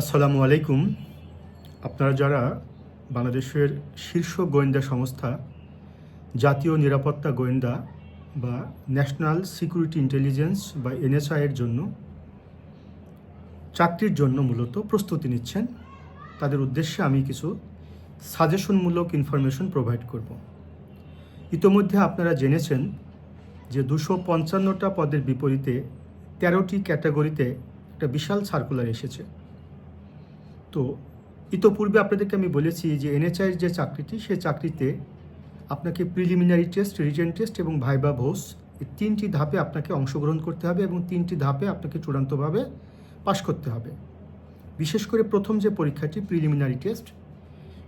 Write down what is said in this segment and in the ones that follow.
আসসালামু আলাইকুম। আপনারা যারা বাংলাদেশের শীর্ষ গোয়েন্দা সংস্থা, জাতীয় নিরাপত্তা গোয়েন্দা বা ন্যাশনাল সিকিউরিটি ইন্টেলিজেন্স বা এনএসআই এর জন্য চাকরির জন্য মূলত প্রস্তুতি নিচ্ছেন, তাদের উদ্দেশ্যে আমি কিছু সাজেশনমূলক ইনফরমেশন প্রোভাইড করব। ইতোমধ্যে আপনারা জেনেছেন যে দুশো পঞ্চান্নটা পদের বিপরীতে তেরোটি ক্যাটাগরিতে একটা বিশাল সার্কুলার এসেছে। তো ইতোপূর্বে আপনাদেরকে আমি বলেছি যে এনএচআইয়ের যে চাকরিটি সে চাকরিতে আপনাকে প্রিলিমিনারি টেস্ট রিটেন টেস্ট এবং ভাইবা ভোস এই তিনটি ধাপে আপনাকে অংশগ্রহণ করতে হবে এবং তিনটি ধাপে আপনাকে চূড়ান্তভাবে পাশ করতে হবে। বিশেষ করে প্রথম যে পরীক্ষাটি প্রিলিমিনারি টেস্ট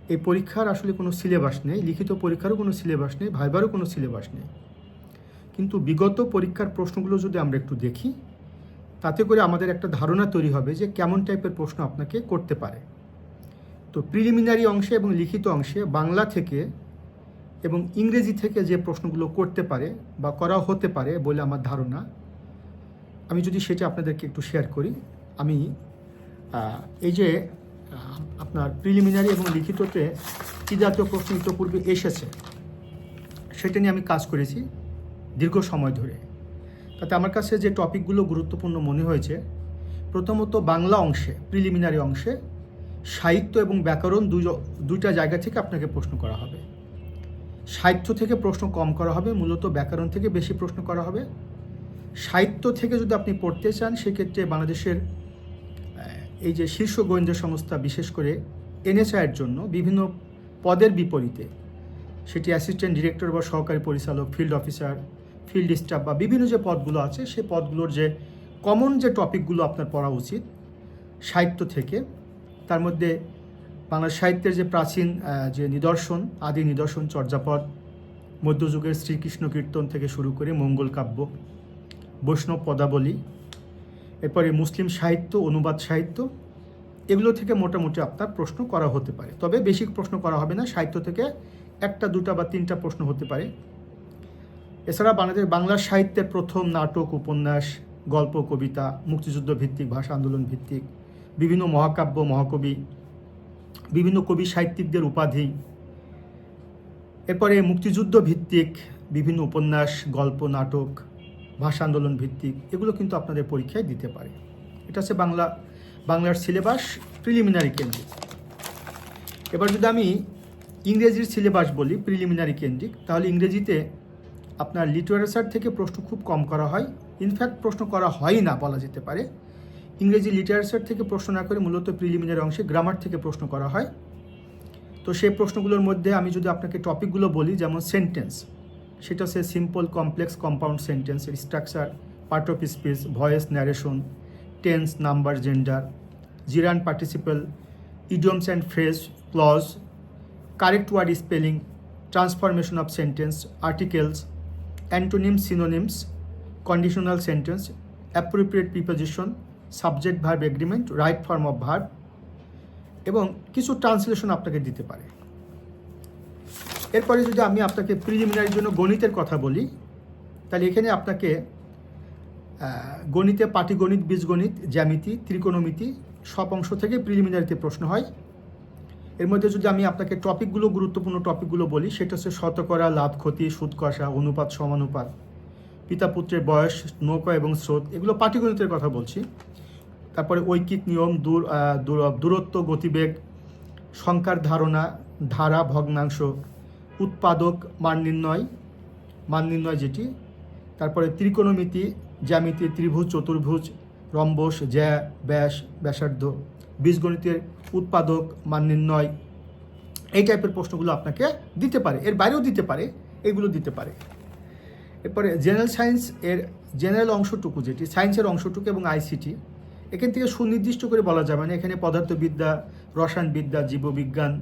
এই পরীক্ষার আসলে কোনো সিলেবাস নেই, লিখিত পরীক্ষারও কোনো সিলেবাস নেই, ভাইবারও কোনো সিলেবাস নেই। কিন্তু বিগত পরীক্ষার প্রশ্নগুলো যদি আমরা একটু দেখি তাতে করে আমাদের একটা ধারণা তৈরি হবে যে কেমন টাইপের প্রশ্ন আপনাকে করতে পারে। তো প্রিলিমিনারি অংশে এবং লিখিত অংশে বাংলা থেকে এবং ইংরেজি থেকে যে প্রশ্নগুলো করতে পারে বা করা হতে পারে বলে আমার ধারণা, আমি যদি সেটা আপনাদেরকে একটু শেয়ার করি, আমি এই যে আপনার প্রিলিমিনারি এবং লিখিততে কী জাতীয় প্রশ্ন ইতোপূর্বে এসেছে, সেটা নিয়ে আমি কাজ করেছি দীর্ঘ সময় ধরে। তাতে আমার কাছে যে টপিকগুলো গুরুত্বপূর্ণ মনে হয়েছে, প্রথমত বাংলা অংশে, প্রিলিমিনারি অংশে, সাহিত্য এবং ব্যাকরণ দুই দুইটা জায়গা থেকে আপনাকে প্রশ্ন করা হবে। সাহিত্য থেকে প্রশ্ন কম করা হবে, মূলত ব্যাকরণ থেকে বেশি প্রশ্ন করা হবে। সাহিত্য থেকে যদি আপনি পড়তে চান, সেক্ষেত্রে বাংলাদেশের এই যে শীর্ষ গোয়েন্দা সংস্থা, বিশেষ করে এনএসআইয়ের জন্য বিভিন্ন পদের বিপরীতে, সেটি অ্যাসিস্ট্যান্ট ডিরেক্টর বা সহকারী পরিচালক ফিল্ড অফিসার ফিল্ড স্টাফ বা বিভিন্ন যে পদগুলো আছে সেই পদগুলোর যে কমন যে টপিকগুলো আপনার পড়া উচিত, সাহিত্য থেকে, তার মধ্যে বাংলা সাহিত্যের যে প্রাচীন যে নিদর্শন, আদি নিদর্শন, চর্যাপদ, মধ্যযুগের শ্রীকৃষ্ণ কীর্তন থেকে শুরু করে মঙ্গল কাব্য, বৈষ্ণব পদাবলী, এরপরে মুসলিম সাহিত্য, অনুবাদ সাহিত্য, এগুলো থেকে মোটামুটি আপনার প্রশ্ন করা হতে পারে। তবে বেশি প্রশ্ন করা হবে না, সাহিত্য থেকে একটা, দুটা বা তিনটা প্রশ্ন হতে পারে। এছাড়া বাংলাদেশ বাংলা সাহিত্যের প্রথম নাটক, উপন্যাস, গল্প, কবিতা, মুক্তিযুদ্ধ ভিত্তিক, ভাষা আন্দোলন ভিত্তিক, বিভিন্ন মহাকাব্য, মহাকবি, বিভিন্ন কবি সাহিত্যিকদের উপাধি। এরপরে মুক্তিযুদ্ধ ভিত্তিক, বিভিন্ন উপন্যাস, গল্প, নাটক, ভাষা আন্দোলন ভিত্তিক, এগুলো কিন্তু আপনাদের পরীক্ষায় দিতে পারে। এটা হচ্ছে বাংলা বাংলার সিলেবাস প্রিলিমিনারি কেন্দ্রিক। এবার যদি আমি ইংরেজির সিলেবাস বলি, প্রিলিমিনারি কেন্দ্রিক, তাহলে ইংরেজিতে আপনার লিটারেচার থেকে প্রশ্ন খুব কম করা হয়। ইনফ্যাক্ট প্রশ্ন করা হয় না বলা যেতে পারে। ইংরেজি লিটারেচার থেকে প্রশ্ন না করে মূলত প্রিলিমিনারি অংশে গ্রামার থেকে প্রশ্ন করা হয়। তো সেই প্রশ্নগুলোর মধ্যে আমি যদি আপনাকে টপিকগুলো বলি, যেমন সেন্টেন্স সেটা হচ্ছে সিম্পল কমপ্লেক্স কম্পাউন্ড সেন্টেন্সের structure part of speech voice narration tense number gender gerund participle idioms and phrase clause correct word spelling transformation of sentence articles antonyms, synonyms conditional sentence appropriate preposition subject verb agreement right form of verb এবং কিছু translation আপনাকে দিতে পারে। এরপরে যদি আমি আপনাকে প্রিলিমিনারির জন্য গণিতের কথা বলি, তাহলে এখানে আপনাকে গণিতে পাটিগণিত, বীজগণিত, জ্যামিতি, ত্রিকোণমিতি সব অংশ থেকে প্রিলিমিনারিতে প্রশ্ন হয়। এর মধ্যে যদি আমি আপনাকে টপিকগুলো, গুরুত্বপূর্ণ টপিকগুলো বলি, সেটা হচ্ছে শতকরা লাভ, ক্ষতি, সুদ, কষা, অনুপাত, সমানুপাত, পিতা পুত্রের বয়স, নৌকা এবং স্রোত, এগুলো পাটিগণিতের কথা বলছি। তারপরে ঐকিক নিয়ম, দূর দূর- দূরত্ব, গতিবেগ, সংখ্যার ধারণা, ধারা, ভগ্নাংশ, উৎপাদক, মান নির্ণয় মান নির্ণয় যেটি। তারপরে ত্রিকোণমিতি, জ্যামিতি, ত্রিভুজ, চতুর্ভুজ, রম্বস, জ্যা, ব্যাস, ব্যাসার্ধ। বীজগণিতের উৎপাদক মান নির্ণয়, এই টাইপের প্রশ্নগুলো আপনাকে দিতে পারে। এর বাইরেও দিতে পারে, এগুলো দিতে পারে। এরপরে জেনারেল সায়েন্স এর জেনারেল অংশটুকু যেটি সায়েন্সের অংশটুকু এবং আইসিটি এখান থেকে সুনির্দিষ্ট করে বলা যাবে না। এখানে পদার্থবিদ্যা, রসায়নবিদ্যা, জীববিজ্ঞান,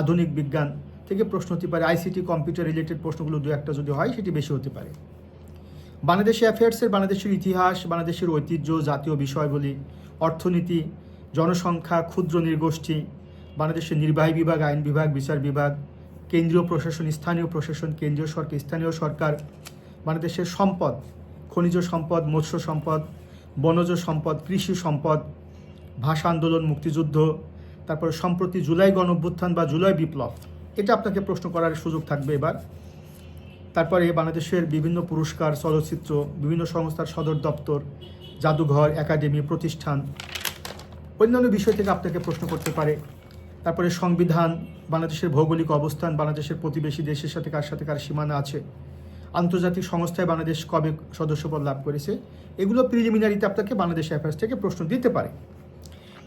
আধুনিক বিজ্ঞান থেকে প্রশ্ন হতে পারে। আইসিটি কম্পিউটার রিলেটেড প্রশ্নগুলো দু একটা যদি হয়, সেটি বেশি হতে পারে। বাংলাদেশি অ্যাফেয়ার্সের বাংলাদেশের ইতিহাস, বাংলাদেশের ঐতিহ্য, জাতীয় বিষয়গুলি, অর্থনীতি জনসংখ্যা, ক্ষুদ্র নির্গোষ্ঠী বাংলাদেশের নির্বাহী বিভাগ, আইন বিভাগ, বিচার বিভাগ, কেন্দ্রীয় প্রশাসন, স্থানীয় প্রশাসন, কেন্দ্রীয় সরকার, স্থানীয় সরকার, বাংলাদেশের সম্পদ, খনিজ সম্পদ, মৎস্য সম্পদ, বনজ সম্পদ, কৃষি সম্পদ, ভাষা আন্দোলন, মুক্তিযুদ্ধ, তারপরে সম্প্রতি জুলাই গণ অভ্যুত্থান বা জুলাই বিপ্লব, এটা আপনাকে প্রশ্ন করার সুযোগ থাকবে এবার। তারপরে বাংলাদেশের বিভিন্ন পুরস্কার, চলচ্চিত্র, বিভিন্ন সংস্থার সদর দপ্তর, জাদুঘর, একাডেমি, প্রতিষ্ঠান অন্যান্য বিষয় থেকে আপনাকে প্রশ্ন করতে পারে। তারপরে সংবিধান, বাংলাদেশের ভৌগোলিক অবস্থান, বাংলাদেশের প্রতিবেশী দেশের সাথে কার সাথে কার সীমানা আছে, আন্তর্জাতিক সংস্থায় বাংলাদেশ কবে সদস্যপদ লাভ করেছে, এগুলো প্রিলিমিনারিতে আপনাকে বাংলাদেশ অ্যাফেয়ার্স থেকে প্রশ্ন দিতে পারে।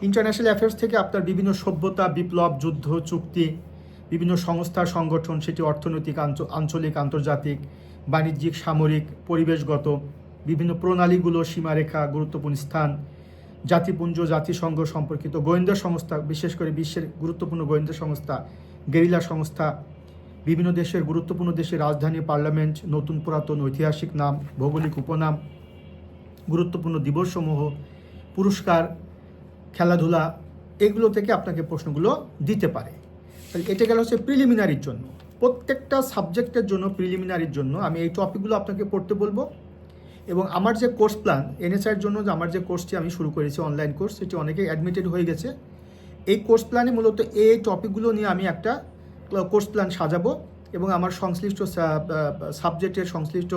ইন্টারন্যাশনাল অ্যাফেয়ার্স থেকে আপনার বিভিন্ন সভ্যতা, বিপ্লব, যুদ্ধ, চুক্তি, বিভিন্ন সংস্থা, সংগঠন, সেটি অর্থনৈতিক, আঞ্চ- আঞ্চলিক, আন্তর্জাতিক, বাণিজ্যিক, সামরিক, পরিবেশগত, বিভিন্ন প্রণালীগুলো, সীমারেখা, গুরুত্বপূর্ণ স্থান জাতিপুঞ্জ জাতিসংঘ সম্পর্কিত গোয়েন্দা সংস্থা, বিশেষ করে বিশ্বের গুরুত্বপূর্ণ গোয়েন্দা সংস্থা, গেরিলা সংস্থা, বিভিন্ন দেশের গুরুত্বপূর্ণ দেশের রাজধানী পার্লামেন্ট, নতুন পুরাতন ঐতিহাসিক নাম, ভৌগোলিক উপনাম, গুরুত্বপূর্ণ দিবসসমূহ, পুরস্কার, খেলাধুলা, এগুলো থেকে আপনাকে প্রশ্নগুলো দিতে পারে। তাহলে এটা গেল হচ্ছে প্রিলিমিনারির জন্য। প্রত্যেকটা সাবজেক্টের জন্য প্রিলিমিনারির জন্য আমি এই টপিকগুলো আপনাকে পড়তে বলব। এবং আমার যে কোর্স প্ল্যান, এনএসআইয়ের জন্য যে আমার যে কোর্সটি আমি শুরু করেছি অনলাইন কোর্স সেটি অনেকেই অ্যাডমিটেড হয়ে গেছে। এই কোর্স প্ল্যানে মূলত এই টপিকগুলো নিয়ে আমি একটা কোর্স প্ল্যান সাজাবো এবং আমার সংশ্লিষ্ট সাবজেক্টের সংশ্লিষ্ট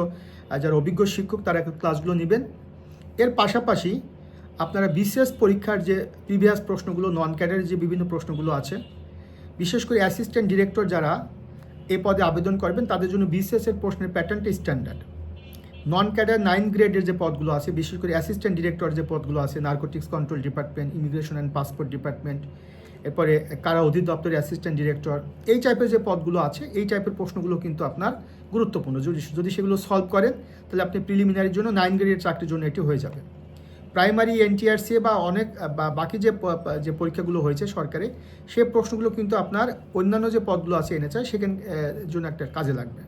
যারা অভিজ্ঞ শিক্ষক, তারা ক্লাসগুলো নেবেন। এর পাশাপাশি আপনারা বিসিএস পরীক্ষার যে প্রিভিয়াস প্রশ্নগুলো নন ক্যাডারের যে বিভিন্ন প্রশ্নগুলো আছে, বিশেষ করে অ্যাসিস্ট্যান্ট ডিরেক্টর যারা এ পদে আবেদন করবেন, তাদের জন্য এর প্রশ্নের প্যাটার্নটা স্ট্যান্ডার্ড নন ক্যাডার নাইন গ্রেডের যে পদগুলো আছে, বিশেষ করে অ্যাসিস্ট্যান্ট ডিরেক্টর যে পদগুলো আছে narcotics control department immigration and passport department এরপরে কারা অধিদপ্তরের অ্যাসিস্ট্যান্ট ডিরেক্টর এই টাইপের যে পদগুলো আছে, এই টাইপের প্রশ্নগুলো কিন্তু আপনার গুরুত্বপূর্ণ। যদি যদি সেগুলো সলভ করেন, তাহলে আপনি প্রিলিমিনারির জন্য নাইন গ্রেডের চাকরির জন্য এটি হয়ে যাবে। প্রাইমারি এনটিআরসি বা অনেক, বা বাকি যে যে পরীক্ষাগুলো হয়েছে সরকারি, সে প্রশ্নগুলো কিন্তু আপনার অন্যান্য যে পদগুলো আছে এনে চায় সেখান জন্য একটা কাজে লাগবে।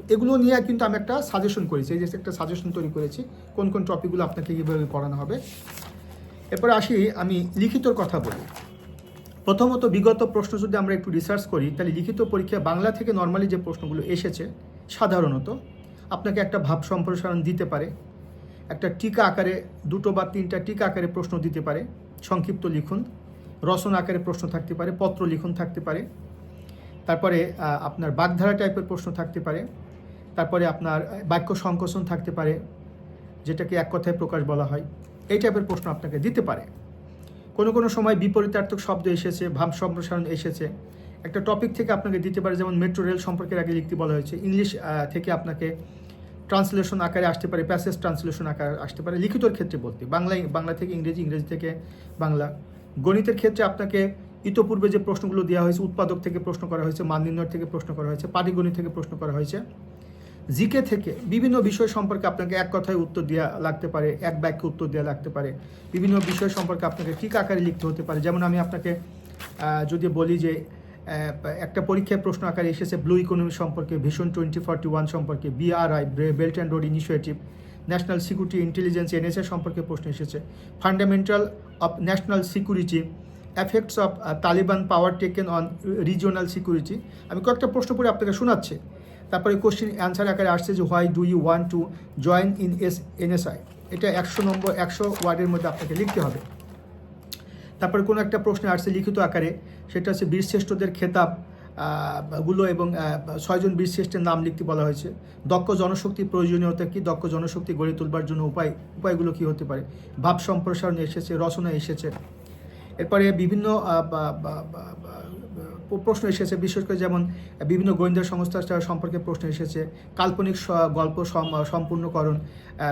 তো এগুলো নিয়ে কিন্তু আমি একটা সাজেশন করেছি, এই যে একটা সাজেশন তৈরি করেছি, কোন কোন টপিকগুলো আপনাকে কীভাবে পড়ানো হবে। এরপরে আসি, আমি লিখিতর কথা বলি। প্রথমত বিগত প্রশ্ন যদি আমরা একটু রিসার্চ করি, তাহলে লিখিত পরীক্ষা বাংলা থেকে নর্মালি যে প্রশ্নগুলো এসেছে, সাধারণত আপনাকে একটা ভাব সম্প্রসারণ দিতে পারে। একটা টিকা আকারে, দুটো বা তিনটা টিকা আকারে প্রশ্ন দিতে পারে, সংক্ষিপ্ত লিখুন। রচনা আকারে প্রশ্ন থাকতে পারে, পত্র লিখুন থাকতে পারে। তারপরে আপনার বাগধারা টাইপের প্রশ্ন থাকতে পারে। তারপরে আপনার বাক্য সংকোচন থাকতে পারে, যেটাকে এক কথায় প্রকাশ বলা হয়। এই টাইপের প্রশ্ন আপনাকে দিতে পারে। কোনো কোনো সময় বিপরীতার্থক শব্দ এসেছে, ভাব সম্প্রসারণ এসেছে। একটা টপিক থেকে আপনাকে দিতে পারে, যেমন মেট্রো রেল সম্পর্কে আগে লিখতে বলা হয়েছে। ইংলিশ থেকে আপনাকে ট্রান্সলেশন আকারে আসতে পারে প্যাসেজ ট্রান্সলেশন আকারে আসতে পারে, লিখিতর ক্ষেত্রে বলতে। বাংলা বাংলা থেকে ইংরেজি ইংরেজি থেকে বাংলা। গণিতের ক্ষেত্রে আপনাকে ইতোপূর্বে যে প্রশ্নগুলো দেওয়া হয়েছে, উৎপাদক থেকে প্রশ্ন করা হয়েছে, মান নির্ণয় থেকে প্রশ্ন করা হয়েছে, পাটিগণিত থেকে প্রশ্ন করা হয়েছে। জিকে থেকে বিভিন্ন বিষয় সম্পর্কে আপনাকে এক কথায় উত্তর দেওয়া লাগতে পারে, এক বাক্যে উত্তর দেওয়া লাগতে পারে। বিভিন্ন বিষয় সম্পর্কে আপনাকে ঠিক আকারে লিখতে হতে পারে। যেমন আমি আপনাকে যদি বলি যে একটা পরীক্ষায় প্রশ্ন আকারে এসেছে ব্লু ইকোনমি সম্পর্কে ভিশন টোয়েন্টি ফর্টি ওয়ান সম্পর্কে BRI belt and road initiative national security intelligence NSA সম্পর্কে প্রশ্ন এসেছে। Fundamental of national security effects of Taliban power taken on regional security আমি কয়েকটা প্রশ্ন পড়ে আপনাকে শোনাচ্ছি। তারপরে কোশ্চেন অ্যান্সার আকারে আসছে যে why do you want to join in S NSI এটা একশো নম্বর, একশো ওয়ার্ডের মধ্যে আপনাকে লিখতে হবে। তারপরে কোনো একটা প্রশ্নে আসছে লিখিত আকারে, সেটা হচ্ছে বীরশ্রেষ্ঠদের খেতাবগুলো এবং ছয়জন বীরশ্রেষ্ঠের নাম লিখতে বলা হয়েছে। দক্ষ জনশক্তি প্রয়োজনীয়তা কি? দক্ষ জনশক্তি গড়ে তোলবার জন্য উপায়, উপায়গুলো কি হতে পারে? ভাব সম্প্রসারণ এসেছে, রচনা এসেছে। এরপরে বিভিন্ন প্রশ্ন এসেছে, বিশেষ করে যেমন বিভিন্ন গোয়েন্দা সংস্থা সম্পর্কে প্রশ্ন এসেছে, কাল্পনিক গল্প সম- সম্পূর্ণকরণ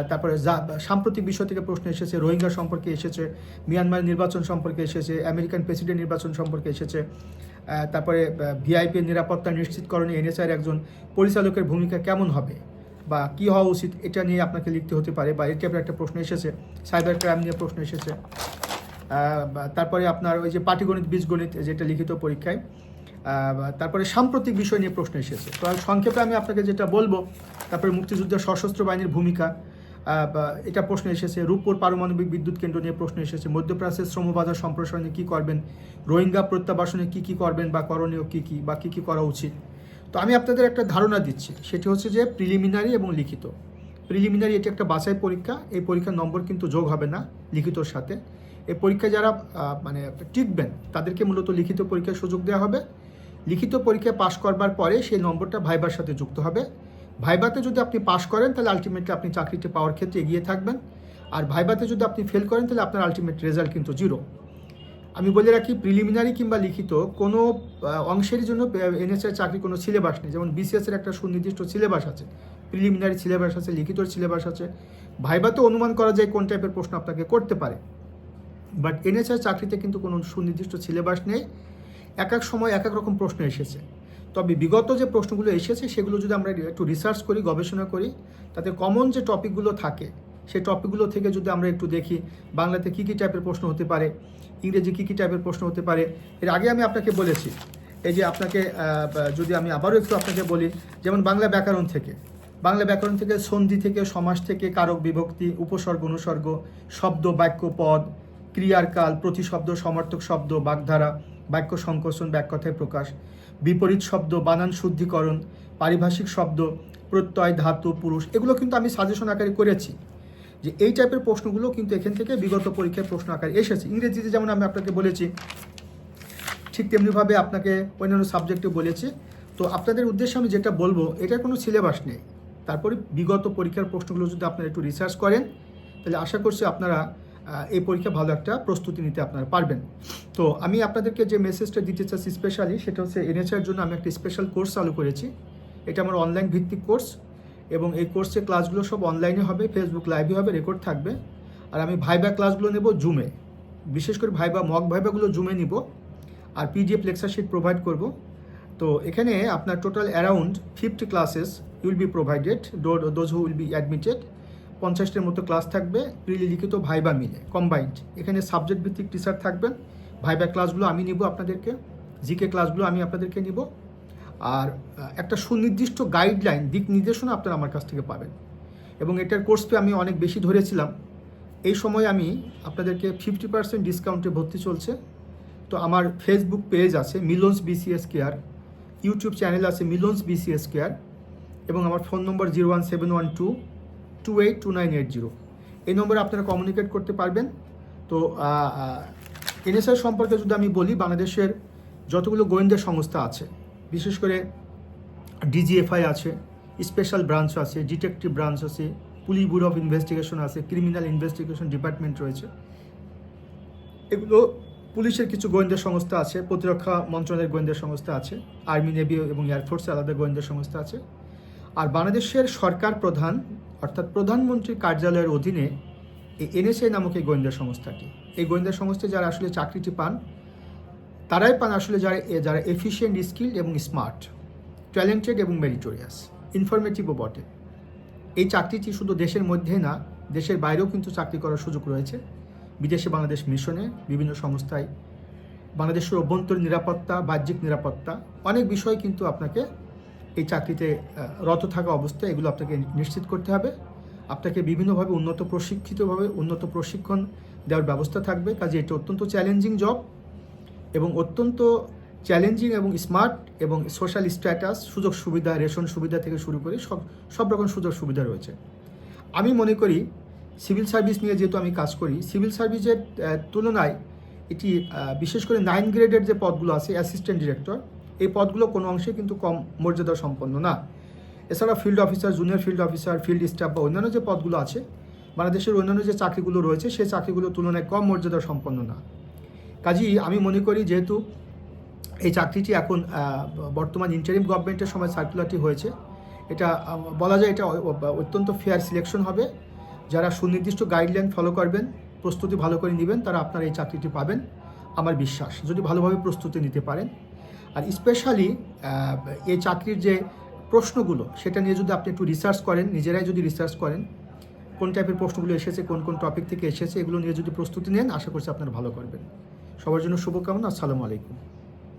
তারপরে সাম্প্রতিক বিষয় থেকে প্রশ্ন এসেছে, রোহিঙ্গা সম্পর্কে এসেছে, মিয়ানমার নির্বাচন সম্পর্কে এসেছে, আমেরিকান প্রেসিডেন্ট নির্বাচন সম্পর্কে এসেছে তারপরে ভিআইপির নিরাপত্তা নিশ্চিতকরণে এনএসআইয়ের একজন পরিচালকের ভূমিকা কেমন হবে? বা, কি হওয়া উচিত? এটা নিয়ে আপনাকে লিখতে হতে পারে, বা টাইপের একটা প্রশ্ন এসেছে, সাইবার ক্রাইম নিয়ে প্রশ্ন এসেছে। তারপরে আপনার ওই যে পাটিগণিত, বীজগণিত যেটা লিখিত পরীক্ষায় তারপরে সাম্প্রতিক বিষয় নিয়ে প্রশ্ন এসেছে। তো সংক্ষেপে আমি আপনাকে যেটা বলব, তারপরে মুক্তিযুদ্ধের সশস্ত্র বাহিনীর ভূমিকা এটা প্রশ্ন এসেছে, রূপপুর পারমাণবিক বিদ্যুৎ কেন্দ্র নিয়ে প্রশ্ন এসেছে, মধ্যপ্রাচ্যের শ্রমবাজার সম্প্রসারণে কী করবেন, রোহিঙ্গা প্রত্যাবাসনে কী কী করবেন, বা করণীয় কী কী, বা কী কী করা উচিত। তো আমি আপনাদের একটা ধারণা দিচ্ছি, সেটি হচ্ছে যে প্রিলিমিনারি এবং লিখিত। প্রিলিমিনারি এটি একটা বাছাই পরীক্ষা, এই পরীক্ষার নম্বর কিন্তু যোগ হবে না লিখিতর সাথে। এই পরীক্ষায় যারা মানে টিকবেন, তাদেরকে মূলত লিখিত পরীক্ষার সুযোগ দেওয়া হবে। লিখিত পরীক্ষায় পাশ করবার পরে সেই নম্বরটা ভাইবার সাথে যুক্ত হবে। ভাইবাতে যদি আপনি পাশ করেন, তাহলে আলটিমেটলি আপনি চাকরিটি পাওয়ার ক্ষেত্রে এগিয়ে থাকবেন। আর ভাইবাতে যদি আপনি ফেল করেন, তাহলে আপনার আলটিমেট রেজাল্ট কিন্তু জিরো আমি বলে রাখি প্রিলিমিনারি কিংবা লিখিত কোনো অংশের জন্য এনএসআই চাকরি কোনো সিলেবাস নেই। যেমন বিসিএস এর একটা সুনির্দিষ্ট সিলেবাস আছে। প্রিলিমিনারি সিলেবাস আছে লিখিত সিলেবাস আছে। ভাইবাতে অনুমান করা যায় কোন টাইপের প্রশ্ন আপনাকে করতে পারে। বাট এনএসআই চাকরিতে কিন্তু কোনো সুনির্দিষ্ট সিলেবাস নেই। এক এক সময় এক এক রকম প্রশ্ন এসেছে। তবে বিগত যে প্রশ্নগুলো এসেছে, সেগুলো যদি আমরা একটু রিসার্চ করি, গবেষণা করি, তাতে কমন যে টপিকগুলো থাকে, সেই টপিকগুলো থেকে যদি আমরা একটু দেখি, বাংলাতে কী কী টাইপের প্রশ্ন হতে পারে, ইংরেজি কী কী টাইপের প্রশ্ন হতে পারে, এর আগে আমি আপনাকে বলেছি, এই যে আপনাকে যদি আমি আবারও একটু আপনাকে বলি, যেমন বাংলা ব্যাকরণ থেকে, বাংলা ব্যাকরণ থেকে সন্ধি থেকে সমাজ থেকে কারক বিভক্তি, উপসর্গ, অনুসর্গ, শব্দ, বাক্য, পদ ক্রিয়ার কাল প্রতিশব্দ, সমর্থক শব্দ, বাগধারা, বাক্য সংকোচন ব্যাককথায় প্রকাশ, বিপরীত শব্দ, বানান শুদ্ধিকরণ, পারিভাষিক শব্দ, প্রত্যয়, ধাতু, পুরুষ, এগুলো কিন্তু আমি সাজেশন আকারে করেছি। যে এই টাইপের প্রশ্নগুলো কিন্তু এখান থেকে বিগত পরীক্ষায় প্রশ্ন আকারে এসেছে। ইংরেজিতে যেমন আমি আপনাকে বলেছি, ঠিক তেমনিভাবে আপনাকে অন্যান্য সাবজেক্টে বলেছি। তো আপনাদের উদ্দেশ্যে আমি যেটা বলব এটা কোনো সিলেবাস নেই। তারপরে বিগত পরীক্ষার প্রশ্নগুলো যদি আপনারা একটু রিসার্চ করেন, তাহলে আশা করছি আপনারা এই পরীক্ষা ভালো একটা প্রস্তুতি নিতে আপনারা পারবেন। তো আমি আপনাদেরকে যে মেসেজটা দিতে চাচ্ছি স্পেশালি সেটা হচ্ছে এনএচআর জন্য আমি একটা স্পেশাল কোর্স চালু করেছি। এটা আমার অনলাইন ভিত্তিক কোর্স এবং এই কোর্সে ক্লাসগুলো সব অনলাইনে হবে ফেসবুক লাইভে হবে রেকর্ড থাকবে। আর আমি ভাইবা ক্লাসগুলো নেব জুমে বিশেষ করে ভাইবা মক ভাইবাগুলো জুমে নিব আর পিডিএফ লেকচার শিট প্রোভাইড করব। তো এখানে আপনার total around fifty classes will be provided for those who will be admitted পঞ্চাশটির মতো ক্লাস থাকবে প্রিলি লিখিত ভাইবা মিলে কম্বাইন্ড এখানে সাবজেক্ট ভিত্তিক টিচার থাকবেন ভাইবা ক্লাসগুলো আমি নিব আপনাদেরকে জিকে ক্লাসগুলো আমি আপনাদেরকে নিব। আর একটা সুনির্দিষ্ট গাইডলাইন দিক নির্দেশনা আপনারা আমার কাছ থেকে পাবেন। এবং এটার কোর্স পে আমি অনেক বেশি ধরেছিলাম। এই সময় আমি আপনাদেরকে ফিফটি পার্সেন্ট ডিসকাউন্টে ভর্তি চলছে। তো আমার ফেসবুক পেজ আছে Milon's BCS care YouTube channel আছে মিলন্স বিসিএস কেয়ার এবং আমার phone number zero one seven one two two eight two nine eight zero এই নম্বরে আপনারা কমিউনিকেট করতে পারবেন। তো এনএসআর সম্পর্কে যদি আমি বলি, বাংলাদেশের যতগুলো গোয়েন্দা সংস্থা আছে, বিশেষ করে ডিজিএফআই আছে স্পেশাল ব্রাঞ্চ আছে ডিটেকটিভ ব্রাঞ্চ আছে পুলিশ ব্যুরো অফ ইনভেস্টিগেশন আছে ক্রিমিনাল ইনভেস্টিগেশন ডিপার্টমেন্ট রয়েছে। এগুলো পুলিশের কিছু গোয়েন্দা সংস্থা আছে, প্রতিরক্ষা মন্ত্রণালয়ের গোয়েন্দা সংস্থা আছে আর্মি নেভি এবং এয়ারফোর্সের আলাদা গোয়েন্দা সংস্থা আছে। আর বাংলাদেশের সরকার প্রধান অর্থাৎ প্রধানমন্ত্রীর কার্যালয়ের অধীনে এই এনএসএ নামক এই গোয়েন্দা সংস্থাটি। এই গোয়েন্দা সংস্থায় যারা আসলে চাকরিটি পান, তারাই পান আসলে যারা যারা এফিসিয়েন্ট স্কিল্ড এবং স্মার্ট ট্যালেন্টেড এবং মেরিটোরিয়াস ইনফরমেটিভও বটে। এই চাকরিটি শুধু দেশের মধ্যে না, দেশের বাইরেও কিন্তু চাকরি করার সুযোগ রয়েছে। বিদেশে বাংলাদেশ মিশনে বিভিন্ন সংস্থায় বাংলাদেশের অভ্যন্তরীণ নিরাপত্তা, বাহ্যিক নিরাপত্তা, অনেক বিষয় কিন্তু আপনাকে এই চাকরিতে রত থাকা অবস্থায় এগুলো আপনাকে নিশ্চিত করতে হবে। আপনাকে বিভিন্নভাবে উন্নত প্রশিক্ষিতভাবে উন্নত প্রশিক্ষণ দেওয়ার ব্যবস্থা থাকবে। কাজে এটা অত্যন্ত চ্যালেঞ্জিং জব এবং অত্যন্ত চ্যালেঞ্জিং এবং স্মার্ট এবং সোশ্যাল স্ট্যাটাস, সুযোগ সুবিধা, রেশন সুবিধা থেকে শুরু করে সব সব রকম সুযোগ সুবিধা রয়েছে। আমি মনে করি সিভিল সার্ভিস নিয়ে যেহেতু আমি কাজ করি, সিভিল সার্ভিসের তুলনায় এটি বিশেষ করে নাইন গ্রেডের যে পদগুলো আছে, অ্যাসিস্ট্যান্ট ডিরেক্টর এই পদগুলো কোনো অংশে কিন্তু কম মর্যাদা সম্পন্ন না। এছাড়া field officer junior field officer field staff বা অন্যান্য যে পদগুলো আছে, বাংলাদেশের অন্যান্য যে চাকরিগুলো রয়েছে সেই চাকরিগুলোর তুলনায় কম মর্যাদা সম্পন্ন না। কাজেই আমি মনে করি যেহেতু এই চাকরিটি এখন বর্তমান ইন্টারিম গভর্নমেন্টের সময় সার্কুলারটি হয়েছে, এটা বলা যায় এটা অত্যন্ত ফেয়ার সিলেকশন হবে। যারা সুনির্দিষ্ট গাইডলাইন ফলো করবেন, প্রস্তুতি ভালো করে নেবেন, তারা আপনারা এই চাকরিটি পাবেন। আমার বিশ্বাস, যদি ভালোভাবে প্রস্তুতি নিতে পারেন আর স্পেশালি এই চাকরির যে প্রশ্নগুলো, সেটা নিয়ে যদি আপনি একটু রিসার্চ করেন, নিজেরাই যদি রিসার্চ করেন, কোন টাইপের প্রশ্নগুলো এসেছে, কোন কোন টপিক থেকে এসেছে, এগুলো নিয়ে যদি প্রস্তুতি নেন, আশা করছি আপনারা ভালো করবেন। সবার জন্য শুভকামনা, আসসালামু আলাইকুম।